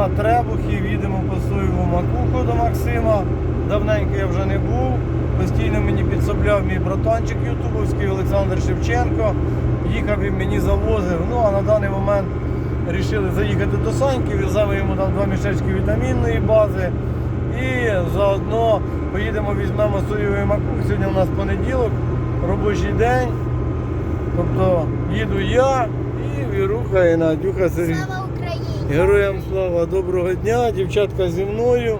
на Требухів, їдемо по соєву макуху до Максима. Давненько я вже не був. Постійно мені підсобляв мій братанчик ютубовський Олександр Шевченко. Їхав він мені завозив. Ну а на даний момент вирішили заїхати до Саньки, веземо йому там два мішечки вітамінної бази. І заодно поїдемо, візьмемо соєвий макух. Сьогодні у нас понеділок, робочий день. Тобто їду я і Віруха і Надюха Сергій. Героям слава, доброго дня, дівчатка зі мною.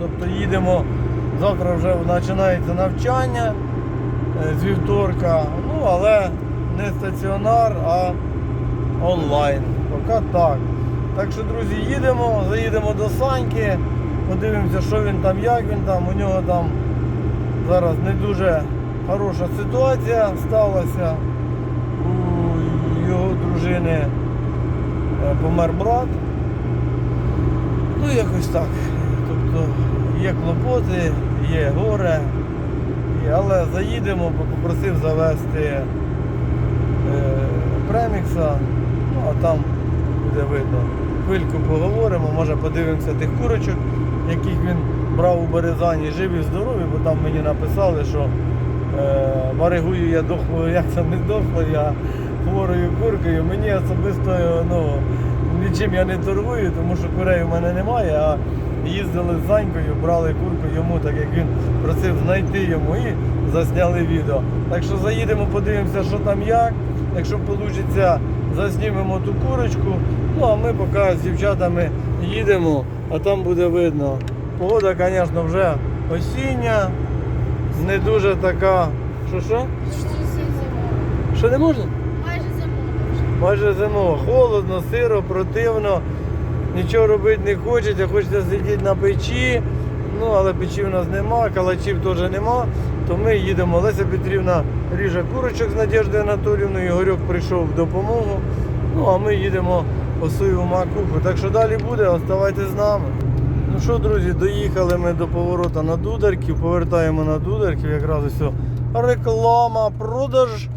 Тобто їдемо, завтра вже починається навчання е, з вівторка, ну але не стаціонар, а онлайн. Поки так. Так що, друзі, їдемо, заїдемо до Саньки, подивимося, що він там, як він там. У нього там зараз не дуже хороша ситуація сталася. У його дружини помер брат. Ну, якось так. Тобто є клопоти, є горе. Але заїдемо, попросив завести е, премікса, ну а там буде видно. Хвильку поговоримо, може подивимося тих курочок, яких він брав у Березані, живі, здорові, бо там мені написали, що е, варигую я дохлою, як це не дохлою, я хворою куркою. Мені особисто ну, нічим я не торгую, тому що курей у мене немає, а їздили з Занькою, брали курку йому, так як він просив знайти йому і засняли відео. Так що заїдемо, подивимося, що там як. Якщо вийде, заснімемо ту курочку. Ну а ми поки з дівчатами їдемо, а там буде видно. Погода, звісно, вже осіння, не дуже така. Що що? Що не можна? Майже зимова. Холодно, сиро, противно. Нічого робити не хочеться, хочеться сидіти на печі. Ну, але печі в нас нема, калачів теж нема. То ми їдемо. Леся Петрівна ріже курочок з Надіждою Анатоліївною, Ігорьок прийшов в допомогу. Ну, а ми їдемо по свою макуху. Так що далі буде, оставайтесь з нами. Ну що, друзі, доїхали ми до поворота на Дударків, повертаємо на Дударків, якраз ось реклама, продаж,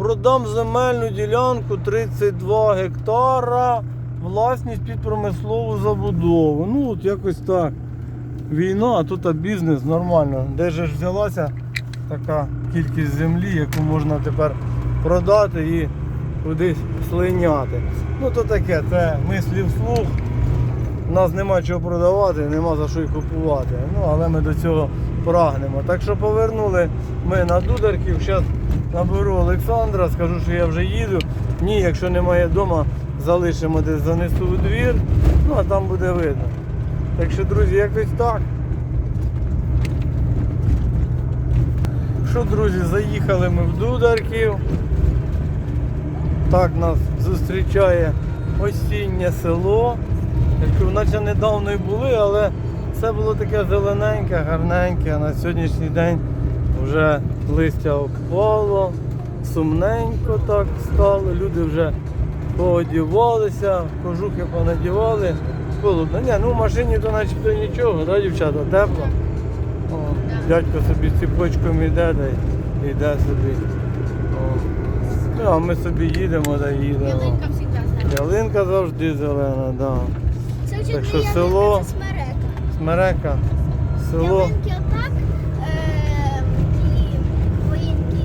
продам земельну ділянку 32 гектара, власність під промислову забудову. Ну от якось так. Війна, а тут бізнес нормально. Де ж взялася така кількість землі, яку можна тепер продати і кудись слиняти. Ну то таке, це мислі вслух. У нас нема чого продавати, нема за що й купувати. Ну, але ми до цього прагнемо. Так що повернули ми на Дударків. Зараз наберу Олександра, скажу, що я вже їду. Ні, якщо немає вдома, залишимо десь занесу у двір. Ну а там буде видно. Так що, друзі, якось так. Що, друзі, заїхали ми в Дударків. Так нас зустрічає осіннє село. Як наче недавно і були, але все було таке зелененьке, гарненьке, а на сьогоднішній день вже листя обпало, сумненько так стало, люди вже поодівалися, кожухи понадівали. Холодно. Ні, ну в машині то начебто нічого, да, дівчата, тепло. О, дядько собі ціпочком іде, да й йде собі. О. Ну, а ми собі їдемо, да їдемо. Ялинка завжди зелена. Зелена, да. Це Так що село- смерека. Смерека, село. Ялинки отак, е, і воїнки,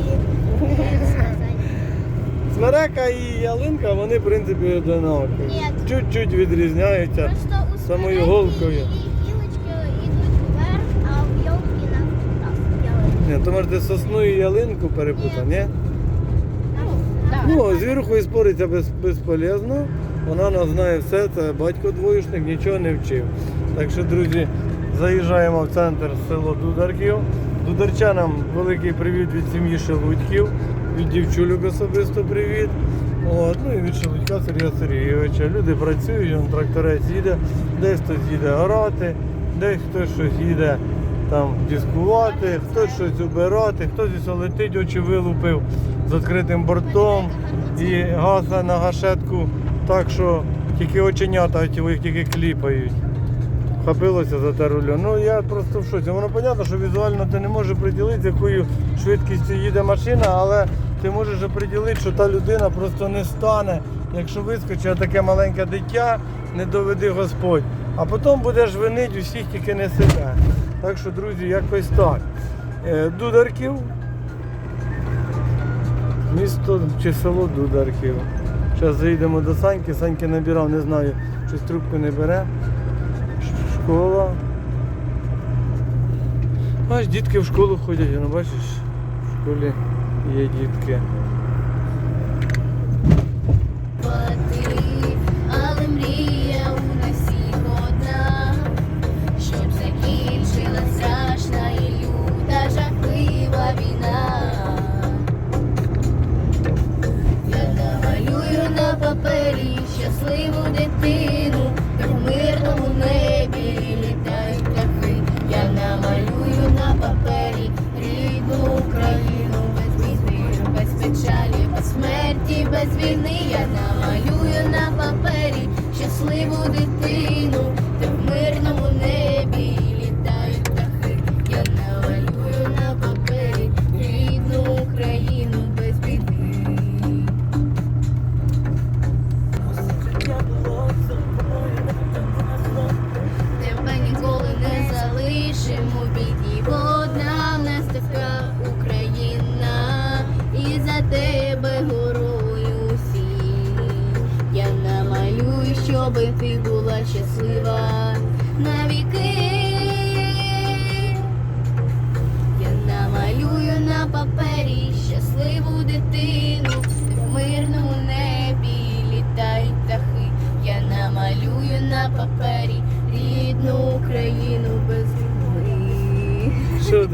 і, і як сказати, Смерека і ялинка, вони в принципі одинакові. Ні. Чуть-чуть відрізняються. Просто у самою смереки голкою. і гілочки йдуть вверх, а в ялки навтас. Ялинки. Ні, то може ти сосну і ялинку перепутав, ні? Ну, Ну, з вірхою спориться без, безполезно. Вона нас знає все, це батько двоюшник, нічого не вчив. Так що, друзі, заїжджаємо в центр село Дударків. Дударчанам великий привіт від сім'ї Шелудьків, від дівчулюк особисто привіт. От, ну і від Шелудька Сергія Сергійовича. Люди працюють, он тракторець їде, десь хтось їде орати, десь хтось щось їде там дискувати, хтось щось убирати, хтось ось летить, очі вилупив з відкритим бортом і гаса на гашетку так, що Тільки оченята ті їх тільки кліпають. Хапилося за те рулю. Ну я просто в шоці. Воно зрозуміло, що візуально ти не можеш приділити, з якою швидкістю їде машина, але ти можеш оприділити, що та людина просто не стане, якщо вискочить таке маленьке дитя, не доведи Господь. А потім будеш винити усіх, тільки не себе. Так що, друзі, якось так. Е, Дударків. Місто чи село Дударків. Зараз заїдемо до Саньки. Саньки набирав, не знаю, щось трубку не бере. Школа. Бач, дітки в школу ходять, ну бачиш, в школі є дітки.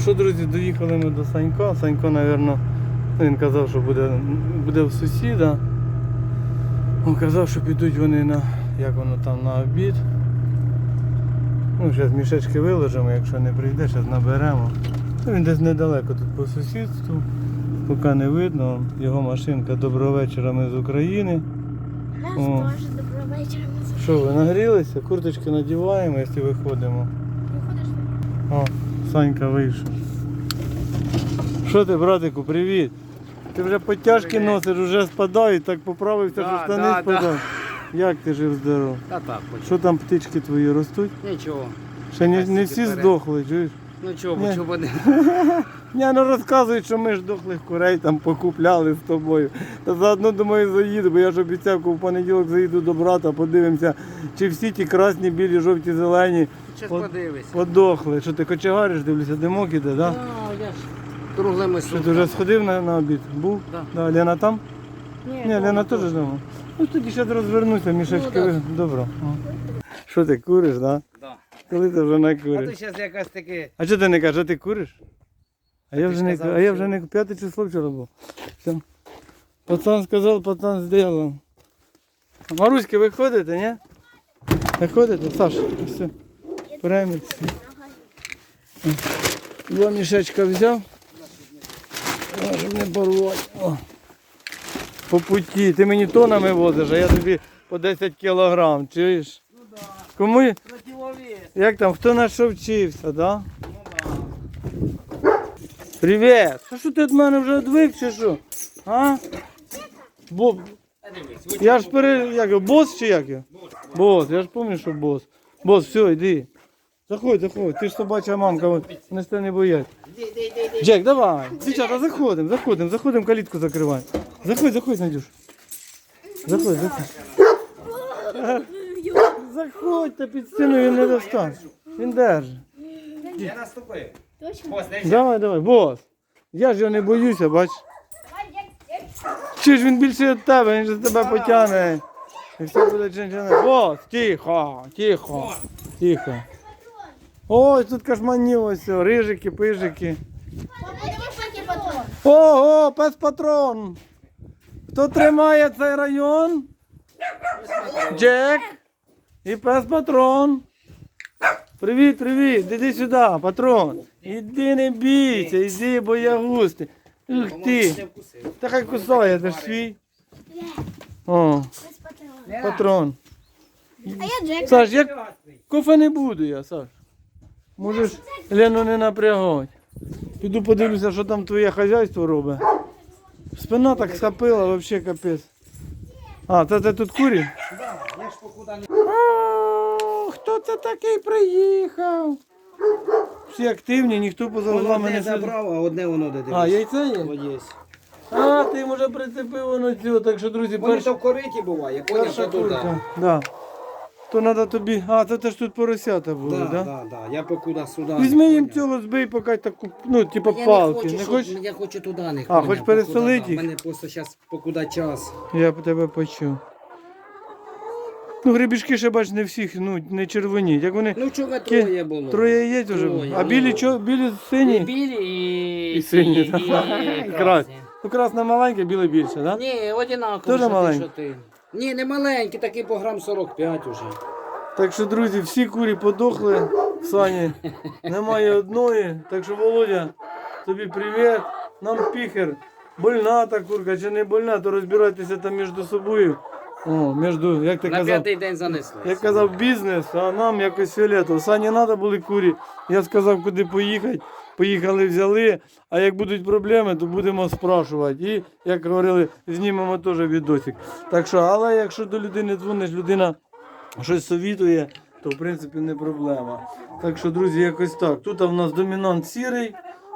що, друзі, доїхали ми до Санька. Санько, мабуть, він казав, що буде, буде в сусіда. Він казав, що підуть вони на, як воно там, на обід. Ну, зараз мішечки виложимо, якщо не прийде, зараз наберемо. Ну, він десь недалеко тут по сусідству. Поки не видно. Його машинка доброго вечора ми з України. Нас теж доброго вечора. Ми Що ви нагрілися? Курточки надіваємо, якщо виходимо. Виходиш? О, Санька вийшов. Що ти, братику, привіт? Ти вже потяжки носиш, вже спадають, так поправився, що Да, штани да, спадають. Як ти жив здоров? Та так, хоч. Що там птички твої ростуть? Нічого. Ще не, не всі здохли, чуєш? Ну чого, Ні. чого не. Ні, ну розказують, що ми ж дохлих курей там покупляли з тобою. Та заодно думаю заїду, бо я ж обіцяв, що в понеділок заїду до брата, подивимося, чи всі ті красні, білі, жовті, зелені подивись. подохли. Що ти кочегариш, дивлюся, димок іде, так? Да? А, я ж круглими Що ти вже сходив на, на обід? Був? Да. Да, Лена там? Ні, Ні, Лена теж вдома. Ну тоді ще розвернуся, мішечки. Ну, да. Добре. Що ти куриш, так? Да? Да. Коли ти вже не куриш? А то зараз якась таке. А що ти не кажеш, а ти куриш? А я вже не казав, а я вже не п'яте число вчора був. Все. Пацан сказав, пацан зробив. Маруськи, ви ходите, ні? Не ходите? Саш, все. Преміться. Два мішечка взяв. Щоб не порвати. О. По путі. Ти мені тонами возиш, а я тобі по 10 кілограм, чуєш? Кому? я- Як там, хто на що вчився, да? Привіт! А що ти від мене вже відвик що? А? Бо... Я ж пере... Як, його, бос чи як його? Бос, я ж пам'ятаю, що бос. Бос, все, йди. Заходь, заходь. Ти ж собача мамка, не сте не боять. Джек, давай. Дівчата, заходимо, заходимо, заходимо, калітку закривай. Заходь, заходь, Надюш. Заходь, заходь. Заходь, та під стіну він не достане. Він держить. Я наступив. Точно? Ось, дай Давай, давай, бос. Я ж його не боюся, бач. Чи ж він більше від тебе, він же з тебе потягне. І все буде чинчини. О, тихо, тихо, тихо. Ой, тут кашманів ось, о, рижики, пижики. Ого, пес патрон. Хто тримає цей район? Джек і пес патрон. Привіт, привіт, іди сюди, патрон. Іди не бійся, іди, боягусти. Ух ти. Та хай кусає, це ж свій. О, патрон. А я Джек. Саш, я кофе не буду я, Саш. Можеш Лену не напрягати. Піду подивлюся, що там твоє хазяйство робить. Спина так схопила, взагалі капець. А, це ти тут курі? Я. О, хто це такий приїхав? Всі активні, ніхто поза одне не сидить. забрав, а одне воно де А, яйце є? Є. А, ти може прицепив воно цього, так що, друзі, Вони перша, то в кориті буває, поняв, перша то туди. курка. Да. То треба тобі. А, це теж тут поросята були, Да, так? Да? да, да. Я покуда сюди. Візьми їм поняв. цього збий, поки таку, ну, типу Я палки. Не Не хочу, хочеш? щоб- Я хочу туди не А, хоч переселити їх? У мене просто зараз покуда час. Я по тебе почув. Ну, грибішки ще бач, не всіх, ну, не червоні. Як вони. Ну вчора Ки- троє було. Троє є вже. Троє, А ну. білі чо, білі І сині? білі і, І сині, і, так. і, Красні. красні. Ну, красне маленьке, біле більше, так? Да? Ні, одинаково. Що ти, маленькі? що ти. Ні, не маленькі, такі по грам 45 уже. Так що, друзі, всі курі подохли в сані. Немає одної. Так що, Володя, тобі привіт. Нам піхер. Больна та курка чи не больна, то розбирайтеся там між собою. О, між, як ти На казав, п'ятий день занесли. як казав бізнес, а нам якось фіолетово. Сані треба були курі. Я сказав, куди поїхати. Поїхали, взяли. А як будуть проблеми, то будемо спрашувати. І, як говорили, знімемо теж відосик. Так що, але якщо до людини дзвониш, людина щось совітує, то в принципі не проблема. Так що, друзі, якось так. Тут у нас домінант сірий,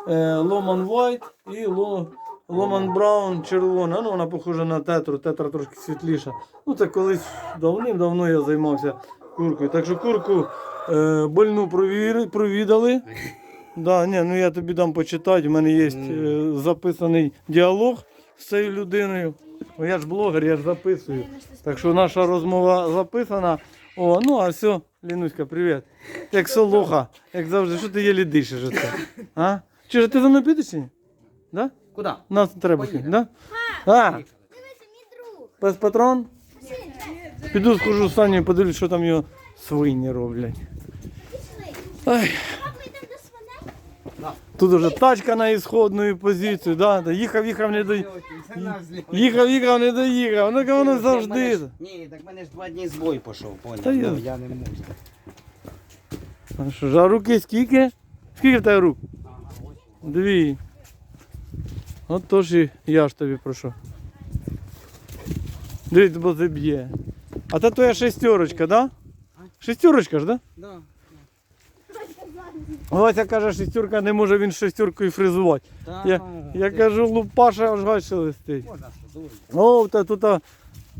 е, ломан вайт і ло, ломан браун червона. Ну, вона похожа на тетру, тетра трошки світліша. Ну, це колись давним-давно я займався куркою. Так що курку е, больну провідали. Да, ні, ну я тобі дам почитати. У мене є е, записаний діалог з цією людиною. О, я ж блогер, я ж записую. Так що наша розмова записана. О, ну а все, Лінуська, привіт. Як солоха, як завжди, що ти єлі дишиш? А? Чи ж ти за мною підеш чи ні? Да? Куди? Нас не треба Поїхали. да? А, Дивися, мій друг. пес патрон? Піду схожу з Саню і подивлюсь, що там його свині роблять. Ай. Ми йдемо до свиней. Тут уже тачка на ісходну позицію, да? да, їхав, їхав, не до... їхав, їхав, не доїхав. Ну ка воно завжди. Ні, так мене ж два дні збой пішов, поняв. Та я- Ну, я не можу. А що ж, а руки скільки? Скільки в тебе рук? Дві. От тож і я ж тобі прошу. Дивіться, бо заб'є. А це твоя шестерочка, да? Шестерочка ж, да? Да. Вася каже, шестерка не може він шестеркою фризувати. Та, Я, ну, я кажу, лупаша аж гай шелестить. О, та тут а,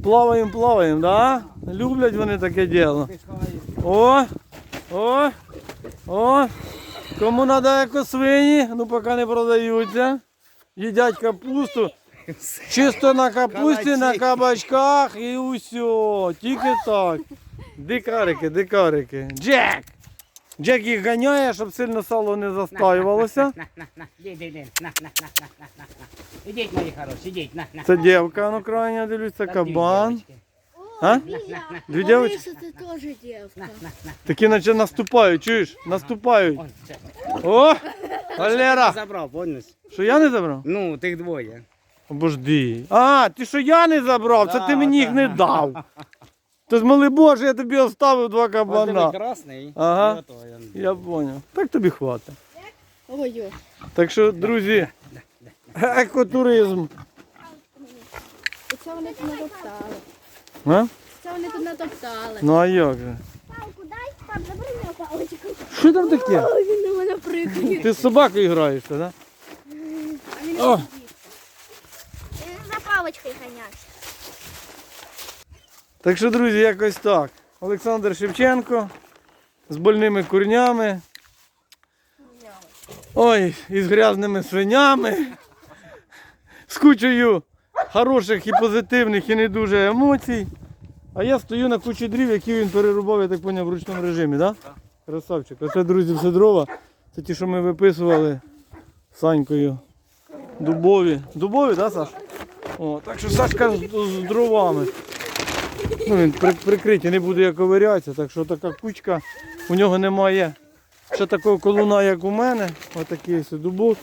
плаваємо, плаваємо, да? Люблять вони таке діло. О, о, о. Кому треба екосвині, ну поки не продаються. Їдять капусту. Чисто на капусті, на кабачках і усе. Тільки так. Дикарики, дикарики. Джек! Джек їх ганяє, щоб сильно сало не застаювалося. На, на, на, іди, іди, на, на, на, на, на, на, на. Ідіть, мої хороші, ідіть, на, на. Це дівка, ну крайня, дивлюсь, це Там дві кабан. дівочки. А? Дві дівчатки? Лариса, ти теж дівка. Такі наче наступають, чуєш? Наступають. Це. О! Валера! Забрав? Що я не забрав? Ну, тих двоє. Обожди. А, ти що я не забрав, це Да, ти мені їх да. не дав. То ж моли Боже, я тобі оставив два Ось диви, кабана. красний. Ага. і ото він. Я зрозумів. Так тобі хватить. Ой-ой. Так що, друзі, екотуризм. Це вони тут натоптали. А? Це вони тут натоптали. Ну а як же? Палку дай, пап, забери мою паличку. Що там таке? Ой, він на мене прикає. Ти з собакою граєшся, так? Да? А він О. Він за паличкою ганявся. Так що, друзі, якось так. Олександр Шевченко з больними курнями. Ой, і з грязними свинями. З кучею хороших і позитивних, і не дуже емоцій. А я стою на кучі дрів, які він перерубав, я так поняв, в ручному режимі, так? Да? Красавчик. Оце, друзі, все дрова. Це ті, що ми виписували з Санькою. Дубові. Дубові, так, Саш? О, так що Сашка з, з дровами. Ну, він при, прикритий, не буде як ковирятися, так що така кучка, у нього немає ще такого колуна, як у мене. Отакий ось дубок.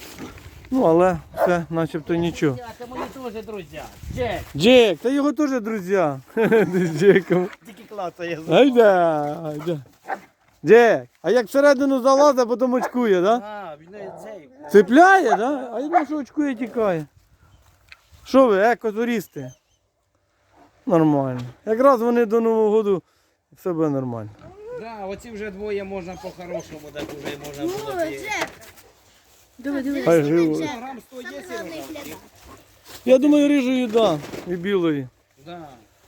Ну, але все начебто нічого. Це мої теж друзі. Джек, Джек, та його теж друзі. З Джеком. тільки клацає. Айда, айда. Джек, а як всередину залазить, потім очкує, так? Да? А, він не цей. Цепляє, так? Да? А я думаю, що очкує тікає. Що ви, екотуристи? Нормально. Якраз вони до Нового року все буде нормально. Да, оці вже двоє можна по-хорошому, так вже можна О, було. Хай живуть. Кілограм 100 є, Головний Сережа? глядач. Я думаю, рижої, да, і білої. Да.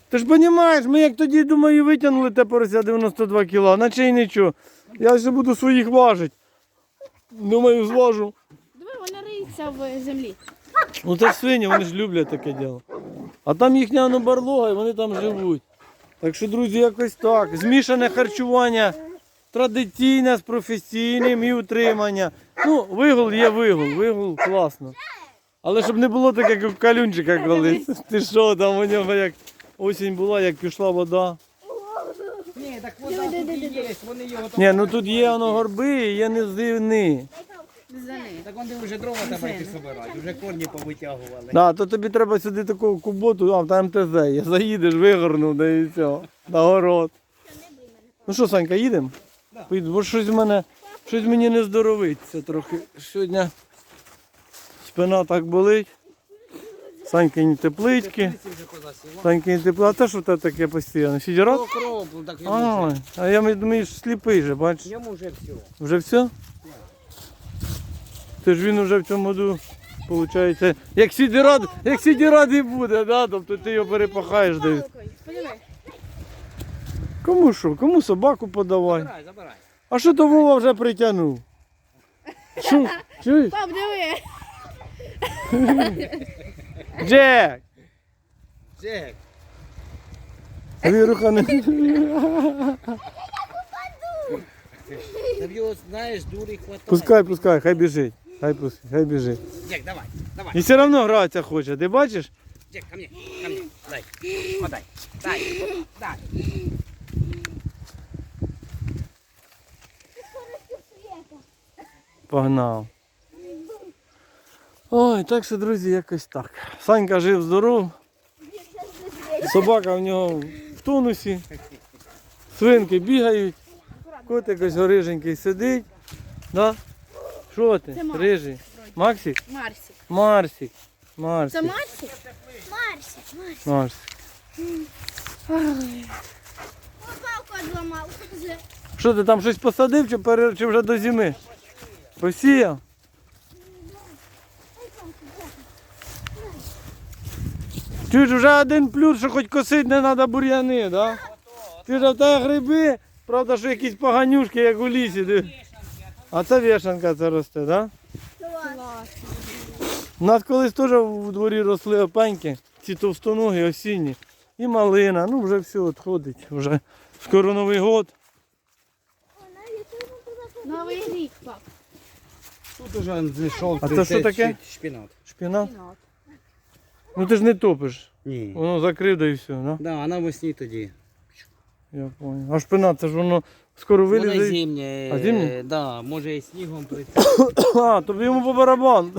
Ти ж розумієш, ми як тоді, думаю, витягнули те порося 92 кіла, наче й нічого. Я ще буду своїх важити. Думаю, зважу. Диви, вона риється в землі. Ну це ж свині, вони ж люблять таке діло. А там їхня ну, барлога і вони там живуть. Так що, друзі, якось так. Змішане харчування традиційне з професійним і утримання. Ну, вигул є вигул, вигул класно. Але щоб не було таке, як у калюнчика колись. Ти що, там у нього як осінь була, як пішла вода. Ні, так вода тут і є, вони його там... Ні, ну тут є воно горби є низини. Так вони вже дрова треба йти собирати, вже корні повитягували. Да, то тобі треба сюди таку куботу, а там МТЗ є. Заїдеш, вигорнув, да і все. На город. Ну що, Санька, їдемо? Бо щось в мене, щось мені не здоровиться трохи. Сьогодні спина так болить. Санькині теплички. Санькині тепло. А те що те таке постійно? Сідірат? Йому А, а я думаю, що сліпий же, бачиш? Йому вже все. Вже все? Ти ж він вже в цьому году, виходить, як сідірад, як сідірад і буде, да? тобто ти його перепахаєш десь. Кому що? Кому собаку подавай? Забирай, забирай. А що то Вова вже притягнув? Що? Чуєш? Пап, диви. Джек! Джек, Віруха не... ти в його, знаєш, дурі хватає. Пускай, пускай, хай біжить. Хай пускай, хай біжить. Джек, давай, давай. І все одно гратися хоче, ти бачиш? Джек, ко мне, ко мне. Дай, подай. Дай, дай. Погнав. Ой, так що, друзі, якось так. Санька жив здоров. Собака в нього в тонусі. Свинки бігають. Котик ось риженький сидить. Да? Що ти? Це Макс. Рижий. Максик? Марсі. Марсик. Марсик. Це Марсі? Марсик, Марсик. Марсик. Палку. Що ти там щось посадив чи, пере... чи вже до зими? Посіяв? Чуєш, вже один плюс, що хоч косити не треба бур'яни, да? Ти ж в тебе гриби, правда, що якісь поганюшки, як у лісі. А це вішанка це росте, да? У нас колись теж у дворі росли опеньки, ці товстоногі, осінні. І малина, ну вже все відходить. Вже скоро Новий год. Новий рік, пап. Тут уже зійшов. А це що таке? Шпінат. Шпінат? Ну ти ж не топиш. Ні. Воно закрив да і все, да? Да, а навесні тоді. Я понял. А шпинат, це ж воно скоро Воно вилізе. і- зимнє. А зимнє? Да, може і снігом прийти. А, тобі йому по барабану.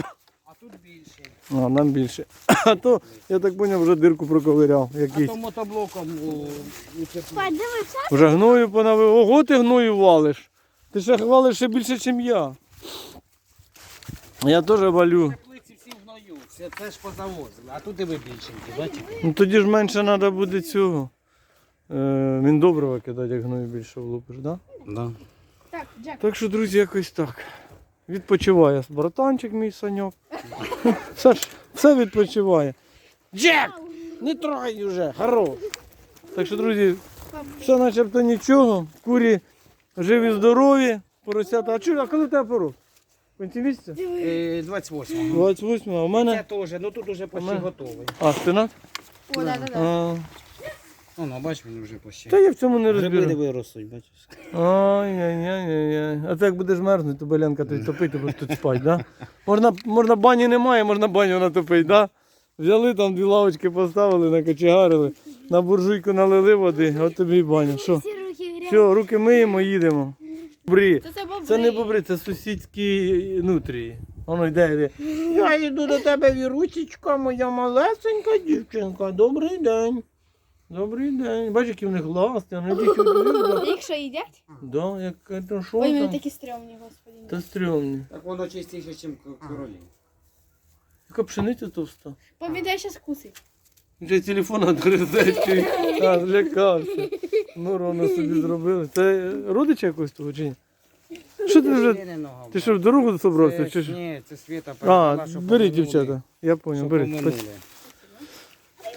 А тут більше. А, нам більше. А то, я так поняв, вже дирку проковиряв А якийсь. то мотоблоком у. Вже гною понавив. Ого, ти гною валиш. Ти ще хвалиш ще більше, ніж я. Я теж валю. Теплиці всі в гною. Це, це ж позавозили. А тут і ви більшенькі, бачите? Ну тоді ж менше треба буде цього. Е, він доброго кидати, як гною більше влупиш, да? Да. Так, Джек. Так що, друзі, якось так. Відпочиває братанчик мій саньок. Саш, все відпочиває. Джек! Не трогай вже, хорош. Так що, друзі, все начебто нічого. Курі живі, здорові, поросята. А чого, а коли тебе порос? В кінці місяця? Е, 28. 28 а у Це мене. теж, ну тут уже почти мене- готовий. А, спинат? О, да, да, да. А, Ну, ну, бач, він вже почти. та я в цьому не Гриби розберу. диви ростуть, бачиш. Ай-яй-яй-яй. А це як будеш мерзнути, то Белянка тобі топить, ти будеш тут спати, да? Можна, можна бані немає, можна баню натопити, да? Взяли там дві лавочки поставили, накочегарили, на буржуйку налили води, от тобі і баня. Що? Всі руки грязні. Все, руки миємо, їдемо. Бобри. Це це бобри. Це не бобри, це сусідські нутрії. Воно йде, йде. Я йду до тебе, Вірусічка, моя малесенька дівчинка. Добрий день. Добрий день. Бачиш, які в них ласти, вони тільки вдві. Їх що їдять? Да, як то що Ой, вони там? такі стрьомні, господи. Та стрьомні. Так воно чистіше, ніж королі. Яка пшениця товста. Повідай, щас кусить. Вже телефон відгризе, чи а, злякався. Ну, ровно собі зробили. Це родича якось того чи ні? Що ти вже? Ти що в дорогу собрався? Чи? Ні, це Світа А, передала, що бери, поминули. дівчата. Я понял, Що бери. поминули.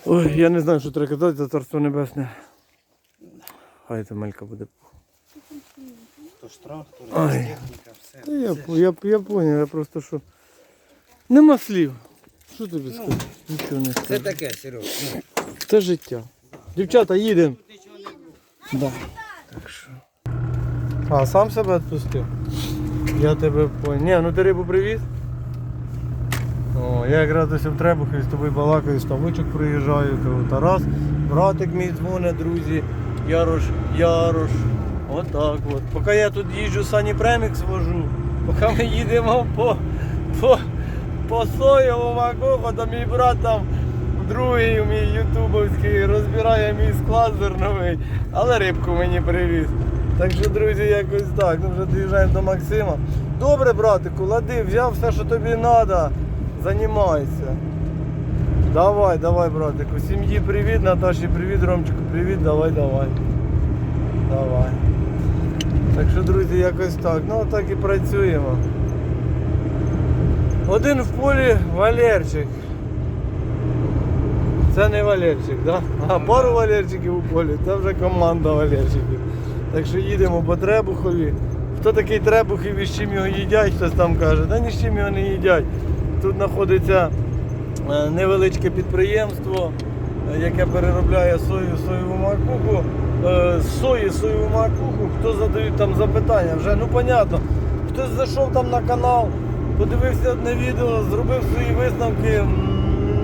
Ой, я не знаю, що треба казати за царство небесне. Хай це малька буде. То штраф, то техніка, все. Та я, по- я, я поняв, я просто що. Нема слів. Що тобі сказати? Нічого не Це скажу. таке, Сереж. Ну, Це життя. Дівчата, їдемо. Да. Так що. А, сам себе відпустив? Я тебе понял. Ні, ну ти рибу привіз? О, я якраз ось в Требухові з балакаю, ставочок приїжджаю, кажу, Тарас, братик мій дзвонить, друзі, Ярош, Ярош. Отак от. Поки я тут їжджу Сані Премікс вожу, поки ми їдемо по, по, по соєвому макуху, то мій брат там другий мій ютубовський розбирає мій склад зерновий, але рибку мені привіз. Так що, друзі, якось так. Ну вже доїжджаємо до Максима. Добре, братику, лади, взяв все, що тобі треба. Займайся. Давай, давай, братику. Сім'ї привіт, Наташі привіт, Ромчику привіт, давай, давай. Давай. Так що, друзі, якось так. Ну так і працюємо. Один в полі Валерчик. Це не Валерчик, да? А пару Валерчиків у полі, це вже команда Валерчиків. Так що їдемо по Требухові. Хто такий Требухів і з чим його їдять, хтось там каже, та ні з чим його не їдять. Тут знаходиться е, невеличке підприємство, е, яке переробляє сою, соєву макуху. Е, З сої соєву макуху, хто задають там запитання, вже ну понятно. Хтось зайшов там на канал, подивився одне відео, зробив свої висновки,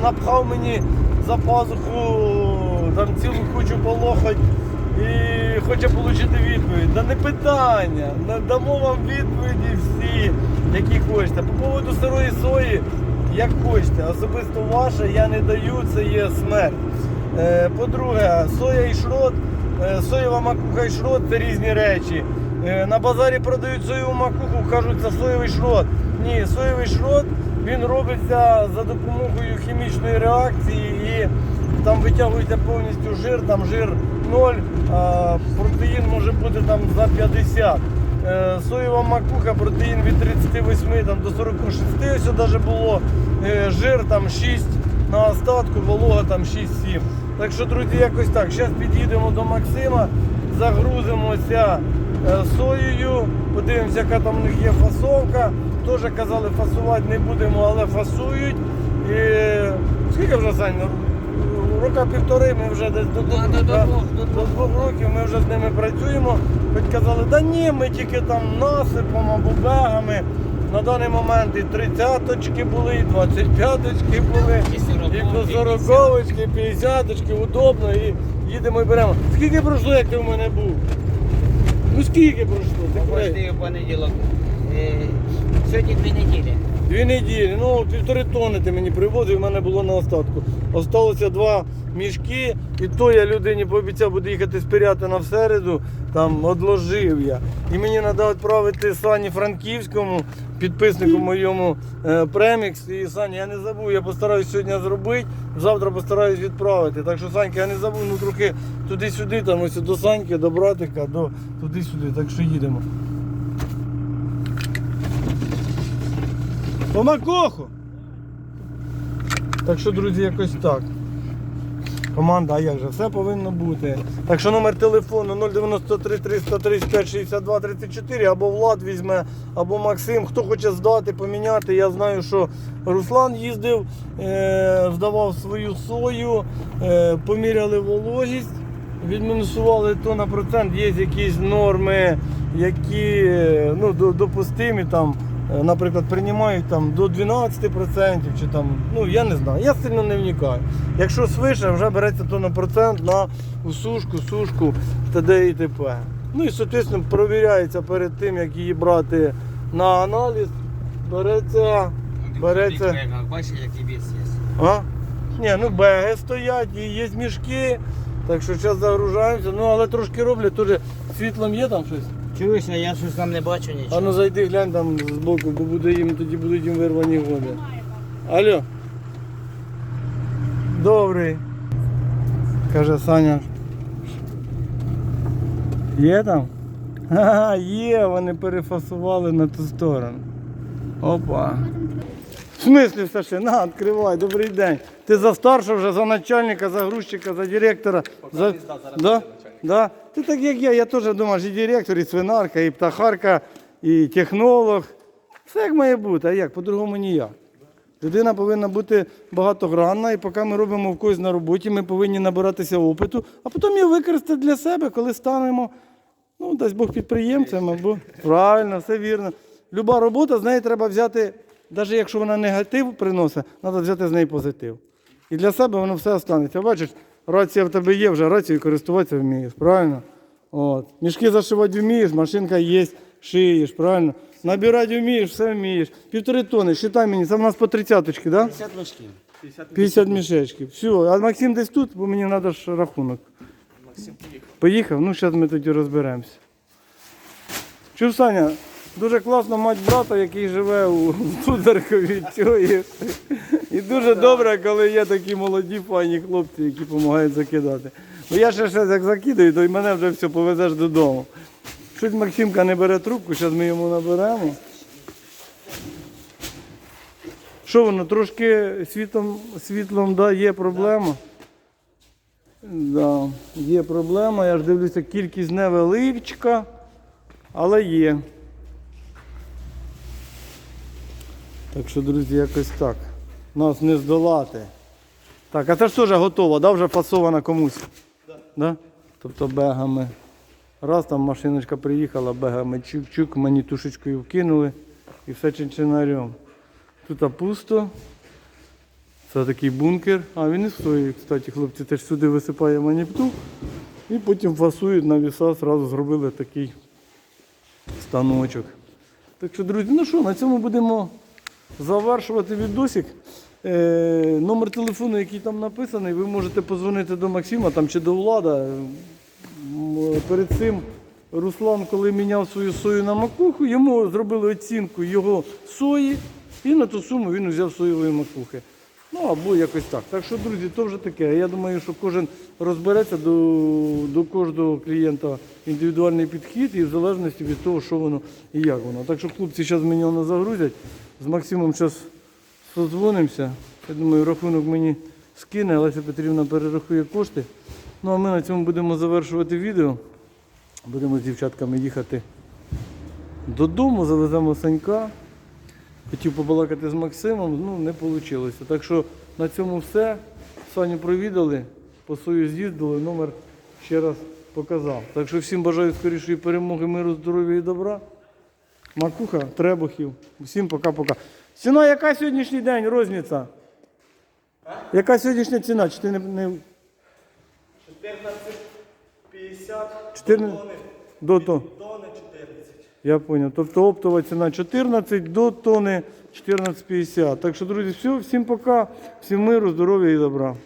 напхав мені за пазуху там цілу кучу полохать і хоче отримати відповідь. Да не питання, да- дамо вам відповіді всі, які хочете. По поводу сирої сої, як хочете, особисто ваше я не даю, це є смерть. Е, По-друге, соя і шрот, е, соєва макуха і шрот це різні речі. Е, На базарі продають соєву макуху, кажуть, це соєвий шрот. Ні, соєвий шрот він робиться за допомогою хімічної реакції і там витягується повністю жир, там жир 0, а протеїн може бути там за 50. Е, Соєва макуха, протеїн від 38 там, до 46, ось навіть було е, жир там 6 на остатку, волога там 6-7. Так що, друзі, якось так. Зараз під'їдемо до Максима, загрузимося е, соєю, подивимося, яка там у них є фасовка. Теж казали, фасувати не будемо, але фасують. І скільки вже Сань? Рока півтори ми вже десь до двох, до- до до до двох років ми вже з ними працюємо. Хоч казали, да ні, ми тільки там насипом або бегами. На даний момент і 30-очки були, і 25-очки були, І сороковки, і до 40-очки, 50-очки, удобно, і їдемо і беремо. Скільки пройшло, як ти в мене був? Ну скільки пройшло? Ти понеділок. Е, Сьогодні дві неділі. Дві неділі, ну півтори тонни ти мені привозив, у мене було на остатку. Осталося два мішки, і то я людині пообіцяв буду їхати з Пирятина в середу, там одложив я. І мені треба відправити Сані Франківському, підписнику моєму е, премікс. І Саня, я не забув, я постараюсь сьогодні зробити, завтра постараюсь відправити. Так що Санька, я не забув, ну трохи туди-сюди, там ось до Саньки, до братика, до туди-сюди. Так що їдемо. По Макоху. Так що, друзі, якось так. Команда, а як же, все повинно бути. Так що номер телефону 093 335 62 34 або Влад візьме, або Максим. Хто хоче здати, поміняти. Я знаю, що Руслан їздив, е, здавав свою сою, е, поміряли вологість, відмінусували то на процент. Є якісь норми, які е, ну, допустимі там. Е, Наприклад, приймають там до 12% чи там, ну я не знаю, я сильно не вникаю. Якщо свише, вже береться то на процент на усушку, сушку, т.д. і т.п. Ну і соответственно провіряється перед тим, як її брати на аналіз, береться. Береться. Бачиш, який вес є. А? Ні, ну беги стоять, і є мішки. Так що зараз загружаємося. Ну але трошки роблять, теж світлом є там щось. Чуєш, а я щось там не бачу нічого. А ну зайди глянь там збоку, бо буде їм, тоді будуть їм вирвані годи. Алло. Добрий. Каже Саня. Є там? Ага, є, вони перефасували на ту сторону. Опа. В смислі все ще? На, відкривай, добрий день. Ти за старшого вже, за начальника, за грузчика, за директора. За... Да? Да? Ти так як я, я теж думаю, і директор, і свинарка, і птахарка, і технолог. Все як має бути, а як? По-другому ніяк. Людина повинна бути багатогранна, і поки ми робимо в когось на роботі, ми повинні набиратися опиту, а потім його використати для себе, коли станемо, ну, дасть Бог підприємцем, або правильно, все вірно. Люба робота, з неї треба взяти, навіть якщо вона негатив приносить, треба взяти з неї позитив. І для себе воно все останеться. Бачиш, рація в тебе є, вже рацією користуватися вмієш, правильно? От. Мішки зашивати вмієш, машинка є, шиєш, правильно? Набирати вмієш, все вмієш. Півтори тони, считай мені, це в нас по тридцяточки? Да? 50 мішків. 50 мішечків. Все, а Максим десь тут, бо мені треба ж рахунок. Максим поїхав. Поїхав? Ну, зараз ми тоді розберемося. Чув, Саня, дуже класно мати брата, який живе у Сударкові. чуєш? І дуже добре, коли є такі молоді файні хлопці, які допомагають закидати. Бо я ще щось як закидаю, то й мене вже все повезеш додому. Щось Максимка не бере трубку, зараз ми йому наберемо. Що воно, трошки світлом, світлом да, є проблема. Да, є проблема. Я ж дивлюся, кількість невеличка, але є. Так що, друзі, якось так. Нас не здолати. Так, а це ж теж готово, да? вже фасована комусь. Да. Тобто бегами. Раз там машиночка приїхала, бегами чук-чук, мені тушечкою вкинули і все чинчинарем. Тут пусто. Це такий бункер. А він і стоїть, кстати, хлопці теж сюди висипає маніпту і потім фасують на віса, зразу зробили такий станочок. Так що, друзі, ну що, на цьому будемо завершувати відосик. Е, номер телефону, який там написаний, ви можете позвонити до Максима там, чи до Влада. Перед цим Руслан, коли міняв свою сою на макуху, йому зробили оцінку його сої, і на ту суму він взяв соєвої макухи. Ну або якось так. Так що, друзі, то вже таке. Я думаю, що кожен розбереться до, до кожного клієнта індивідуальний підхід і в залежності від того, що воно і як воно. Так що хлопці зараз мені воно загрузять. З Максимом зараз созвонимося. Я думаю, рахунок мені скине, Олеся Петрівна перерахує кошти. Ну а ми на цьому будемо завершувати відео. Будемо з дівчатками їхати додому, завеземо Санька. Хотів побалакати з Максимом, ну не вийшло. Так що на цьому все. Саню провідали, по сою з'їздили, номер ще раз показав. Так що всім бажаю скорішої перемоги, миру, здоров'я і добра. Макуха, Требухів. Всім пока-пока. Ціна яка сьогоднішній день, розниця? Яка сьогоднішня ціна? Чи ти не, не... 14,50 14? До то. тони 14. Я зрозумів. Тобто оптова ціна 14 до тони 14,50. Так що, друзі, все, всім пока, всім миру, здоров'я і добра.